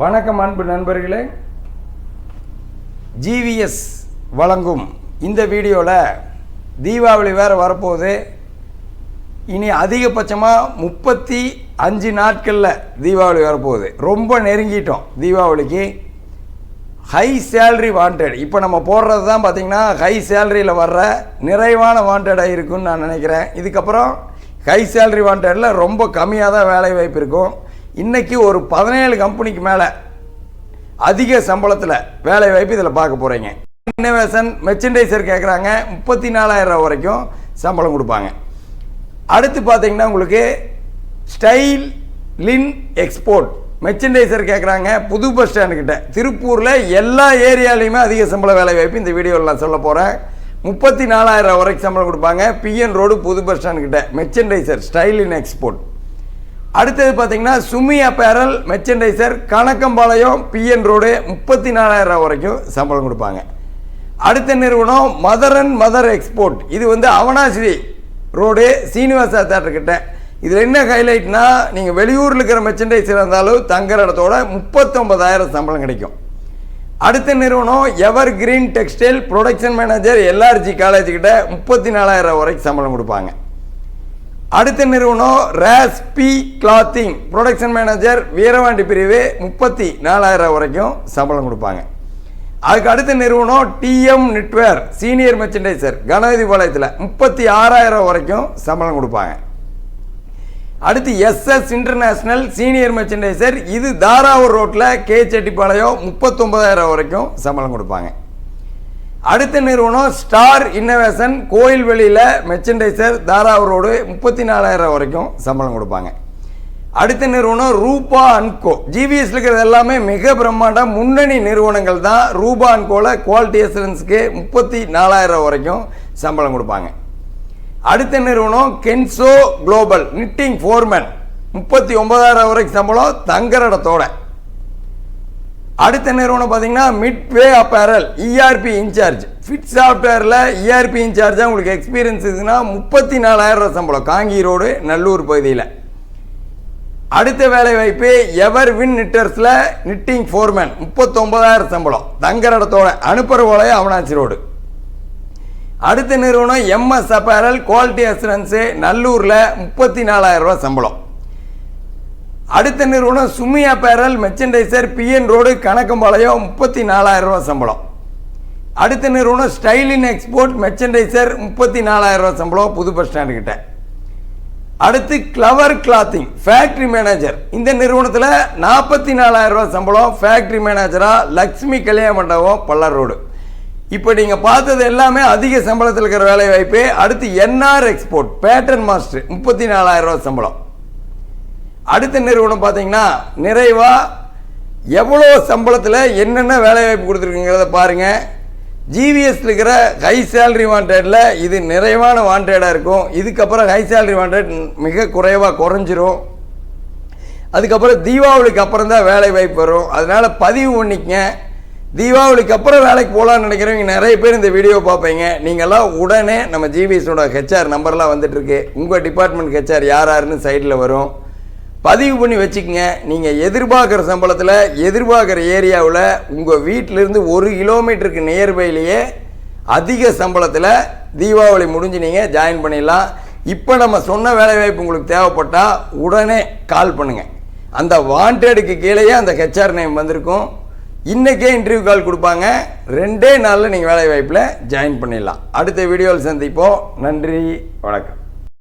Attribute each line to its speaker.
Speaker 1: வணக்கம் அன்பு நண்பர்களே. ஜிவிஎஸ் வழங்கும் இந்த வீடியோவில் தீபாவளி வேறு வரப்போகுது. இனி அதிகபட்சமாக முப்பத்தி அஞ்சு நாட்களில் தீபாவளி வரப்போகுது. ரொம்ப நெருங்கிட்டோம் தீபாவளிக்கு. ஹை சேல்ரி வாண்டட் இப்போ நம்ம போடுறது தான் பார்த்திங்கன்னா ஹை சேல்ரியில் வர்ற நிறைவான வாண்டடாக இருக்குன்னு நான் நினைக்கிறேன். இதுக்கப்புறம் ஹை சேல்ரி வாண்டடில் ரொம்ப கம்மியாக தான் வேலை வாய்ப்பு இருக்கும். இன்றைக்கி ஒரு பதினேழு கம்பெனிக்கு மேலே அதிக சம்பளத்தில் வேலை வாய்ப்பு இதில் பார்க்க போகிறீங்க இன்னோவேஷன் மெர்ச்சன்டைசர் கேட்குறாங்க முப்பத்தி நாலாயிரம் ரூபா வரைக்கும் சம்பளம் கொடுப்பாங்க. அடுத்து பார்த்தீங்கன்னா உங்களுக்கு ஸ்டைல் லின் எக்ஸ்போர்ட் மெர்ச்சன்டைசர் கேட்குறாங்க புது பஸ் ஸ்டாண்டுக்கிட்ட திருப்பூரில் எல்லா ஏரியாலையுமே அதிக சம்பள வேலை வாய்ப்பு இந்த வீடியோவில் நான் சொல்ல போகிறேன் முப்பத்தி நாலாயிரம் ரூபா வரைக்கும் சம்பளம் கொடுப்பாங்க. பிஎன் ரோடு புது பஸ் ஸ்டாண்டுக்கிட்ட மெர்ச்சன்டைசர் ஸ்டைல் இன் எக்ஸ்போர்ட் அடுத்தது பார்த்தீங்கன்னா Sumi apparel merchandiser Kanakkampalayam PN road முப்பத்தி நாலாயிரம் ரூபா வரைக்கும் சம்பளம் கொடுப்பாங்க. அடுத்த நிறுவனம் மதர் அண்ட் மதர் எக்ஸ்போர்ட் இது வந்து அவனாசிரி ரோடு சீனிவாசா தேட்டர்கிட்ட. இதில் என்ன ஹைலைட்னா நீங்கள் வெளியூரில் இருக்கிற மெர்ச்சன்டைசர் இருந்தாலும் தங்குற இடத்தோட முப்பத்தொம்பதாயிரம் சம்பளம் கிடைக்கும். அடுத்த நிறுவனம் evergreen textile production manager LRG காலேஜ்கிட்ட முப்பத்தி நாலாயிரம் ரூபா வரைக்கும் சம்பளம் கொடுப்பாங்க. அடுத்த நிறுவனம் ரேஸ்பி கிளாத்திங். ப்ரொடக்ஷன் மேனேஜர் வீரவாண்டி பிரிவு முப்பத்தி நாலாயிரம் வரைக்கும் சம்பளம் கொடுப்பாங்க. அதுக்கு அடுத்த நிறுவனம் TM knitwear senior merchandiser Ganapathy பாளையத்தில் முப்பத்தி ஆறாயிரம் வரைக்கும் சம்பளம் கொடுப்பாங்க. அடுத்து எஸ்எஸ் இன்டர்நேஷ்னல் சீனியர் மெர்ச்சன்டைசர் இது தாராவூர் ரோட்டில் கே செட்டிப்பாளையம் முப்பத்தொம்பதாயிரம் வரைக்கும் சம்பளம் கொடுப்பாங்க. அடுத்த நிறுவனம் ஸ்டார் இன்னோவேஷன் கோயில்வெளியில் மெர்ச்சன்டைசர் தாராவூர் ரோடு முப்பத்தி நாலாயிரம் வரைக்கும் சம்பளம் கொடுப்பாங்க. அடுத்த நிறுவனம் ரூபா அன்கோ ஜிவிஎஸ்ல இருக்கிறது எல்லாமே மிக பிரம்மாண்டம் முன்னணி நிறுவனங்கள் தான். ரூபா அன்கோவில் குவாலிட்டி அசூரன்ஸுக்கு முப்பத்தி நாலாயிரம் வரைக்கும் சம்பளம் கொடுப்பாங்க. அடுத்த நிறுவனம் கென்சோ குளோபல் நிட்டிங் ஃபோர்மேன் முப்பத்தி ஒன்பதாயிரம் வரைக்கும் சம்பளம் தங்கரடத்தோட இடத்தோட. அடுத்த நிறுவனம் பார்த்தீங்கன்னா midway apparel ERP in charge fit சாஃப்ட்வேரில் இஆர்பி இன்சார்ஜாக உங்களுக்கு எக்ஸ்பீரியன்ஸ் இருக்குன்னா முப்பத்தி நாலாயிரம் ரூபா சம்பளம். காங்கி ரோடு நல்லூர் பகுதியில். அடுத்த வேலை வாய்ப்பு எவர் வின் நிட்டர்ஸில் நிட்டிங் ஃபோர்மேன் முப்பத்தொம்பதாயிரம் சம்பளம். தங்குற இடத்தோட அனுப்புற போலைய அவனாச்சி ரோடு. அடுத்த நிறுவனம் எம்எஸ் அப்பேரல் குவாலிட்டி அசூரன்ஸு நல்லூரில் முப்பத்தி நாலாயிரம் ரூபா சம்பளம். அடுத்த நிறுவனம் Sumi apparel merchandiser PN road Kanakkampalayam முப்பத்தி நாலாயிரம் ரூபா சம்பளம். அடுத்த நிறுவனம் ஸ்டைலின் எக்ஸ்போர்ட் மெர்ச்சன்டைசர் முப்பத்தி நாலாயிரம் ரூபா சம்பளம் புது பஸ் ஸ்டாண்டு கிட்ட. அடுத்து கிளவர் கிளாத்திங் ஃபேக்ட்ரி மேனேஜர் இந்த நிறுவனத்தில் நாற்பத்தி நாலாயிரம் ரூபா சம்பளம் ஃபேக்ட்ரி மேனேஜராக லக்ஷ்மி கல்யாண மண்டபம் பல்லர் ரோடு. இப்போ நீங்கள் பார்த்தது எல்லாமே அதிக சம்பளத்தில் இருக்கிற வேலை வாய்ப்பு அடுத்து என்ஆர் எக்ஸ்போர்ட் பேட்டர்ன் மாஸ்டர் முப்பத்தி நாலாயிரம் ரூபா சம்பளம். அடுத்த நிறுவனம் பார்த்தீங்கன்னா நிறைவா எவ்வளோ சம்பளத்தில் என்னென்ன வேலைவாய்ப்பு கொடுத்துருக்குங்கிறத பாருங்கள் ஜிவிஎஸ்ல இருக்கிற ஹை சேலரி வாண்டடில் இது நிறைவான வாண்டடாக இருக்கும். இதுக்கப்புறம் ஹை சேலரி வாண்டட் மிக குறைவாக குறைஞ்சிரும். அதுக்கப்புறம் தீபாவளிக்கு அப்புறம் தான் வேலை வாய்ப்பு வரும். அதனால் பதிவு பண்ணிக்கங்க. தீபாவளிக்கு அப்புறம் வேலைக்கு போகலான்னு நினைக்கிறவங்க நிறைய பேர் இந்த வீடியோ பார்ப்பீங்க. நீங்கள்லாம் உடனே நம்ம ஜிபிஎஸோட ஹெச்ஆர் நம்பர்லாம் வந்துட்டுருக்கு உங்கள் டிபார்ட்மெண்ட் ஹெச்ஆர் யார் யாருன்னு சைடில் வரும். பதிவு பண்ணி வச்சுக்கோங்க. நீங்கள் எதிர்பார்க்குற சம்பளத்தில் எதிர்பார்க்குற ஏரியாவில் உங்கள் வீட்டிலேருந்து ஒரு கிலோமீட்டருக்கு நியர்பைலேயே அதிக சம்பளத்தில் தீபாவளி முடிஞ்சு நீங்கள் ஜாயின் பண்ணிடலாம். இப்போ நம்ம சொன்ன வேலைவாய்ப்பு உங்களுக்கு தேவைப்பட்டால் உடனே கால் பண்ணுங்கள் அந்த வாண்டடுக்கு கீழேயே அந்த ஹெச்ஆர் நேம் வந்திருக்கும். இன்றைக்கே இன்டர்வியூ கால் கொடுப்பாங்க. ரெண்டே நாளில் நீங்கள் வேலைவாய்ப்பில் ஜாயின் பண்ணிடலாம். அடுத்த வீடியோவில் சந்திப்போம். நன்றி. வணக்கம்.